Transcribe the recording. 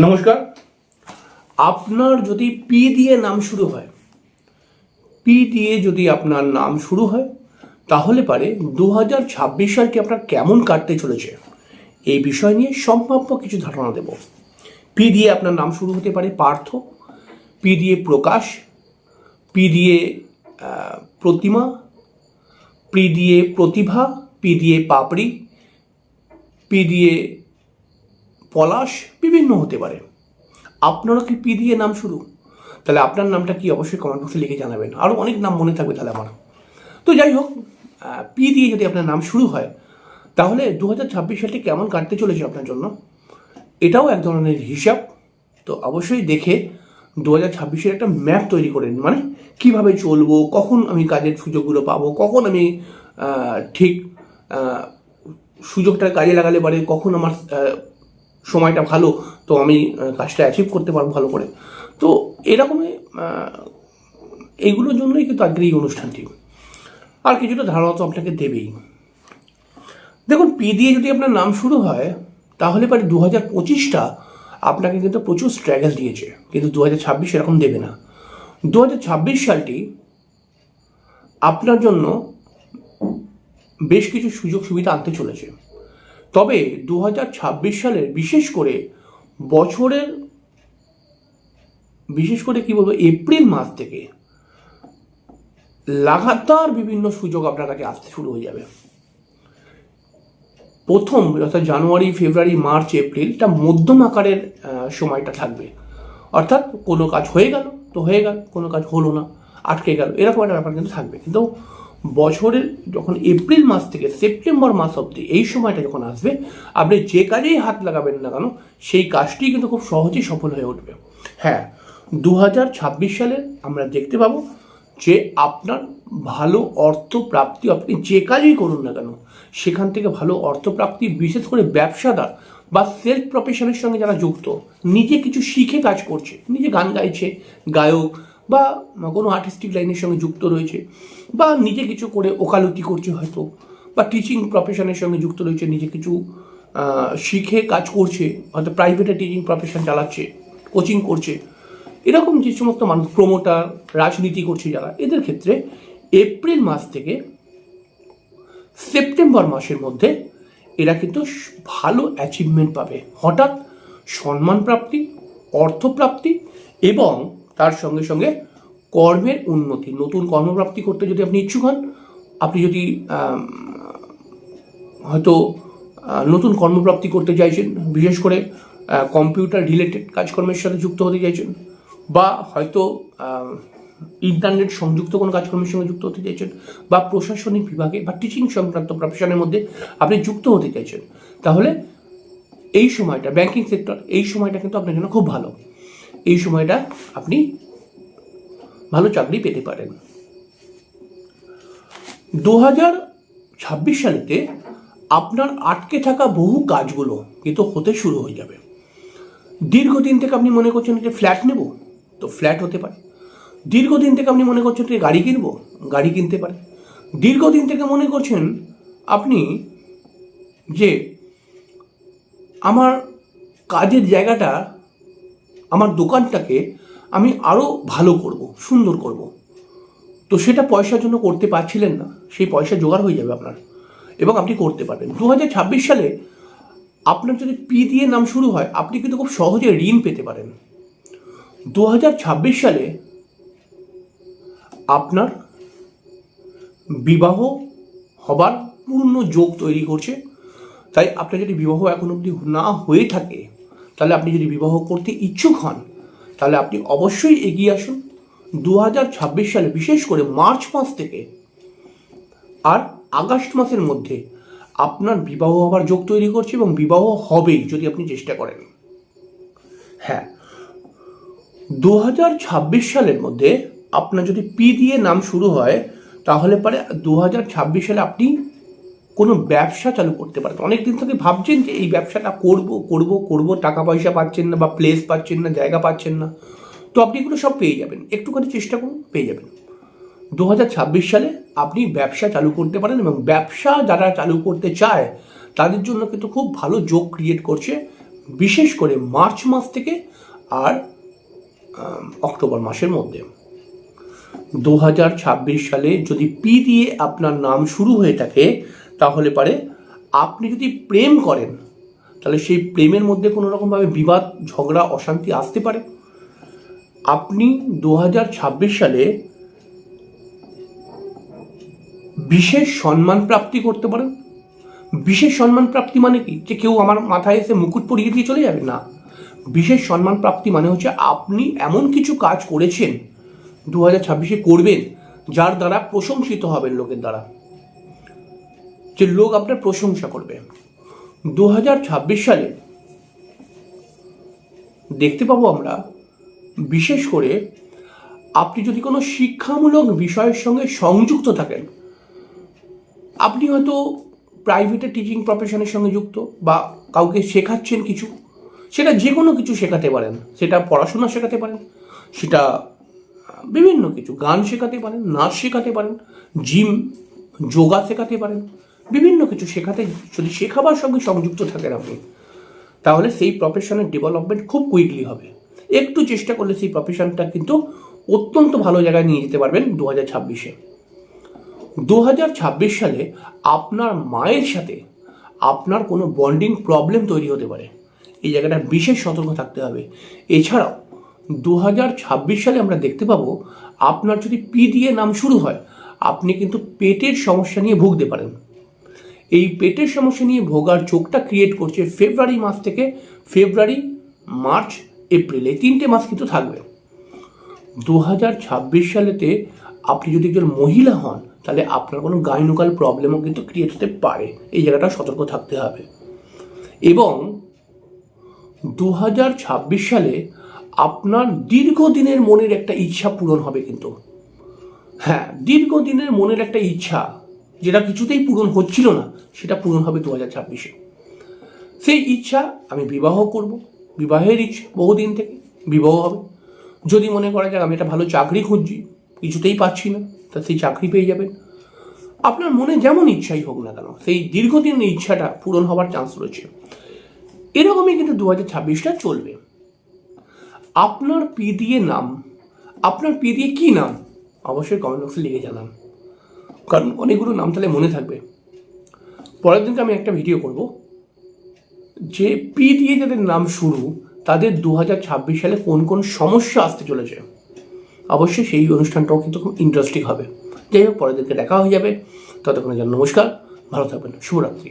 নমস্কার। আপনার যদি পি দিয়ে নাম শুরু হয় পি দিয়ে যদি আপনার নাম শুরু হয়, তাহলে পারে দু হাজার ছাব্বিশ সালটি আপনার কেমন কাটতে চলেছে? এই বিষয় নিয়ে সম্ভাব্য কিছু ধারণা দেব। পি দিয়ে আপনার নাম শুরু হতে পারে পার্থ পি দিয়ে প্রকাশ পি দিয়ে প্রতিমা পি দিয়ে প্রতিভা পি দিয়ে পাপড়ি পি দিয়ে পলাশ বিভিন্ন হতে পারে। আপনারও কি পি দিয়ে নাম শুরু তাহলে আপনার নামটা কি অবশ্যই কমেন্ট বক্সে লিখে জানাবেন। আরও অনেক নাম মনে থাকবে তাহলে আমার। তো যাই হোক পি দিয়ে যদি আপনার নাম শুরু হয়, তাহলে দু হাজার ছাব্বিশ সালটি কেমন কাটতে চলেছে আপনার জন্য? এটাও এক ধরনের হিসাব। তো অবশ্যই দেখে দু হাজার ছাব্বিশের একটা ম্যাপ তৈরি করেন মানে কীভাবে চলবো, কখন আমি কাজের সুযোগগুলো পাবো, কখন আমি ঠিক সুযোগটা কাজে লাগালে পারে, কখন আমার সময়টা ভালো, তো আমি কাজটা অ্যাচিভ করতে পারব ভালো করে। তো এরকমই এইগুলোর জন্যই কিন্তু আজকের এই অনুষ্ঠানটি। আর কিছুটা ধারণা তো আপনাকে দেবেই। দেখুন পি দিয়ে যদি আপনার নাম শুরু হয়, তাহলে পরে দু হাজার পঁচিশটা আপনাকে কিন্তু প্রচুর স্ট্রাগল দিয়েছে। কিন্তু দু হাজার ছাব্বিশ এরকম দেবে না। দু হাজার ছাব্বিশ সালটি আপনার জন্য বেশ কিছু সুযোগ সুবিধা আনতে চলেছে। তবে দু হাজার ছাব্বিশ সালের বিশেষ করে বছরের, বিশেষ করে কি বলব, এপ্রিল মাস থেকে লাগাতার বিভিন্ন সুযোগ আপনার কাছে আসতে শুরু হয়ে যাবে। প্রথম, অর্থাৎ জানুয়ারি, ফেব্রুয়ারি, মার্চ এপ্রিলটা মধ্যম আকারের সময়টা থাকবে। অর্থাৎ কোনো কাজ হয়ে গেল, তো হয়ে গেল, কোনো কাজ হলো না, আটকে গেল, এরকম একটা ব্যাপার কিন্তু থাকবে। কিন্তু বছরের যখন এপ্রিল মাস থেকে সেপ্টেম্বর মাস অবধি এই সময়টা যখন আসবে, আপনি যে কাজেই হাত লাগাবেন না কেন, সেই কাজটি কিন্তু খুব সহজেই সফল হয়ে উঠবে। হ্যাঁ দু হাজার ছাব্বিশ সালে আমরা দেখতে পাবো যে আপনার ভালো অর্থ প্রাপ্তি আপনি যে কাজই করুন না কেন, সেখান থেকে ভালো অর্থপ্রাপ্তি, বিশেষ করে ব্যবসাদার বা সেলফ প্রফেশনের সঙ্গে যারা যুক্ত, নিজে কিছু শিখে কাজ করছে, নিজে গান গাইছে, গায়ক বা কোনো আর্টিস্টিক লাইনের সঙ্গে যুক্ত রয়েছে, বা নিজে কিছু করে ওকালতি করছে হয়তো, বা টিচিং প্রফেশনের সঙ্গে যুক্ত রয়েছে, নিজে কিছু শিখে কাজ করছে, হয়তো প্রাইভেটে টিচিং প্রফেশন চালাচ্ছে কোচিং করছে, এরকম যে সমস্ত মানুষ প্রমোটার রাজনীতি করছে যারা, এদের ক্ষেত্রে এপ্রিল মাস থেকে সেপ্টেম্বর মাসের মধ্যে এরা কিন্তু ভালো অ্যাচিভমেন্ট পাবে। হঠাৎ সম্মান প্রাপ্তি অর্থপ্রাপ্তি এবং তার সঙ্গে সঙ্গে কর্মের উন্নতি, নতুন কর্মপ্রাপ্তি করতে যদি আপনি ইচ্ছুক হন, আপনি যদি হয়তো নতুন কর্মপ্রাপ্তি করতে চাইছেন, বিশেষ করে কম্পিউটার রিলেটেড কাজকর্মের সাথে যুক্ত হতে চাইছেন, বা হয়তো ইন্টারনেট সংযুক্ত কোনো কাজকর্মের সঙ্গে যুক্ত হতে চাইছেন, বা প্রশাসনিক বিভাগে বা টিচিং সংক্রান্ত প্রফেশনের মধ্যে আপনি যুক্ত হতে চাইছেন, তাহলে এই সময়টা ব্যাংকিং সেক্টর এই সময়টা কিন্তু আপনার জন্য খুব ভালো। এই সময়টা আপনি ভালো চাকরি পেতে পারেন। দু হাজার ছাব্বিশ সালেতে আপনার আটকে থাকা বহু কাজগুলো কিন্তু হতে শুরু হয়ে যাবে। দীর্ঘদিন থেকে আপনি মনে করছেন যে ফ্ল্যাট নেব, তো ফ্ল্যাট হতে পারে। দীর্ঘদিন থেকে আপনি মনে করছেন যে গাড়ি কিনবো, গাড়ি কিনতে পারে। দীর্ঘদিন থেকে মনে করছেন আপনি যে আমার কাজের জায়গাটা আমার দোকানটাকে আমি আরও ভালো করব, সুন্দর করব। তো সেটা পয়সার জন্য করতে পারছিলেন না, সেই পয়সা জোগাড় হয়ে যাবে আপনার। এবং আপনি করতে পারবেন। দু হাজার ছাব্বিশ সালে আপনার যদি পি দিয়ে নাম শুরু হয়, আপনি কিন্তু খুব সহজে ঋণ পেতে পারেন। দু হাজার ছাব্বিশ সালে আপনার বিবাহ হবার পূর্ণ যোগ তৈরি করছে। তাই আপনার যদি বিবাহ এখন অবধি না হয়ে থাকে তাহলে আপনি যদি বিবাহ করতে ইচ্ছুক হন, তাহলে আপনি অবশ্যই এগিয়ে আসুন। দু হাজার ছাব্বিশ সালে, বিশেষ করে মার্চ মাস থেকে আর আগস্ট মাসের মধ্যে আপনার বিবাহ হবার যোগ তৈরি করছে এবং বিবাহ হবেই, যদি আপনি চেষ্টা করেন। হ্যাঁ দু হাজার ছাব্বিশ সালের মধ্যে আপনার যদি পি দিয়ে নাম শুরু হয়, তাহলে পরে দু হাজার ছাব্বিশ সালে আপনি কোনো ব্যবসা চালু করতে পারেন অনেক দিন থেকে ভাবছেন যে এই ব্যবসাটা করব করব করব, টাকা পয়সা পাচ্ছেন না বা প্লেস পাচ্ছেন না, জায়গা পাচ্ছেন না। তো আপনি এগুলো সব পেয়ে যাবেন। একটুখানি চেষ্টা করুন, পেয়ে যাবেন। দু হাজার ছাব্বিশ সালে আপনি ব্যবসা চালু করতে পারেন এবং ব্যবসা যারা চালু করতে চায়, তাদের জন্য কিন্তু খুব ভালো যোগ ক্রিয়েট করছে, বিশেষ করে মার্চ মাস থেকে আর অক্টোবর মাসের মধ্যে। দু হাজার ছাব্বিশ সালে যদি পি দিয়ে আপনার নাম শুরু হয়ে থাকে তাহলে পারে, আপনি যদি প্রেম করেন, তাহলে সেই প্রেমের মধ্যে কোনো রকমভাবে বিবাদ, ঝগড়া, অশান্তি আসতে পারে। আপনি দু হাজার ছাব্বিশ সালে বিশেষ সম্মান প্রাপ্তি করতে পারেন। বিশেষ সম্মান প্রাপ্তি মানে কি? যে কেউ আমার মাথায় এসে মুকুট পরিয়ে দিয়ে চলে যাবে? না। বিশেষ সম্মান প্রাপ্তি মানে হচ্ছে আপনি এমন কিছু কাজ করেছেন দু হাজার ছাব্বিশে করবেন, যার দ্বারা প্রশংসিত হবেন লোকের দ্বারা। যে লোক আপনার প্রশংসা করবে। দু হাজার ছাব্বিশ সালে দেখতে পাবো আমরা, বিশেষ করে আপনি যদি কোনো শিক্ষামূলক বিষয়ের সঙ্গে সংযুক্ত থাকেন, আপনি হয়তো প্রাইভেটে টিচিং প্রফেশনের সঙ্গে যুক্ত বা কাউকে শেখাচ্ছেন কিছু, সেটা যে কোনো কিছু শেখাতে পারেন। সেটা পড়াশোনা শেখাতে পারেন, সেটা বিভিন্ন কিছু, গান শেখাতে পারেন, নাচ শেখাতে পারেন জিম যোগা শেখাতে পারেন বিভিন্ন কিছু শেখাতে, যদি শেখাবার সঙ্গে সংযুক্ত থাকেন আপনি, তাহলে সেই প্রফেশনের ডেভেলপমেন্ট খুব কুইকলি হবে। একটু চেষ্টা করলে সেই প্রফেশনটা কিন্তু অত্যন্ত ভালো জায়গায় নিয়ে যেতে পারবেন দু হাজার ছাব্বিশে। দু হাজার ছাব্বিশ সালে আপনার মায়ের সাথে আপনার কোনো বন্ডিং প্রবলেম তৈরি হতে পারে। এই জায়গাটা বিশেষ সতর্ক থাকতে হবে। এছাড়াও দু হাজার ছাব্বিশ সালে আমরা দেখতে পাবো আপনার যদি পি দিয়ে নাম শুরু হয়, আপনি কিন্তু পেটের সমস্যা নিয়ে ভুগতে পারেন। এই পেটের সমস্যা নিয়ে ভোগার চোখটা ক্রিয়েট করছে ফেব্রুয়ারি মাস থেকে ফেব্রুয়ারি মার্চ এপ্রিল এই তিনটে মাস কিন্তু থাকবে। দু হাজার ছাব্বিশ সালেতে আপনি যদি একজন মহিলা হন, তাহলে আপনার কোনো গাইনোকাল প্রবলেমও কিন্তু ক্রিয়েট হতে পারে। এই জায়গাটা সতর্ক থাকতে হবে। এবং দু হাজার ছাব্বিশ সালে আপনার দীর্ঘদিনের মনের একটা ইচ্ছা পূরণ হবে কিন্তু। হ্যাঁ দীর্ঘদিনের মনের একটা ইচ্ছা যেটা কিছুতেই পূরণ হচ্ছিল না, সেটা পূরণ হবে দু হাজার ছাব্বিশে। সেই ইচ্ছা আমি বিবাহ করব, বিবাহের ইচ্ছা বহুদিন থেকে, বিবাহ হবে। যদি মনে করা যায় আমি একটা ভালো চাকরি খুঁজছি, কিছুতেই পাচ্ছি না, তা সেই চাকরি পেয়ে যাবেন। আপনার মনে যেমন ইচ্ছাই হোক না কেন, সেই দীর্ঘদিনের ইচ্ছাটা পূরণ হওয়ার চান্স রয়েছে। এরকমই কিন্তু দু হাজার ছাব্বিশটা চলবে। আপনার পি দিয়ে নাম, আপনার পি দিয়ে কী নাম, অবশ্যই কমেন্ট বক্সে লিখে জানান। কারণ অনেকগুলো নাম তাহলে মনে থাকবে। পরের দিনকে আমি একটা ভিডিও করব, যে পি দিয়ে যাদের নাম শুরু, তাদের দু হাজার ছাব্বিশ সালে কোন কোন সমস্যা আসতে চলেছে। অবশ্যই সেই অনুষ্ঠানটাও কিন্তু খুব ইন্টারেস্টিং হবে। যাই হোক, পরের দিনকে দেখা হয়ে যাবে। ততক্ষণের জন্য নমস্কার, ভালো থাকবেন, শুভরাত্রি।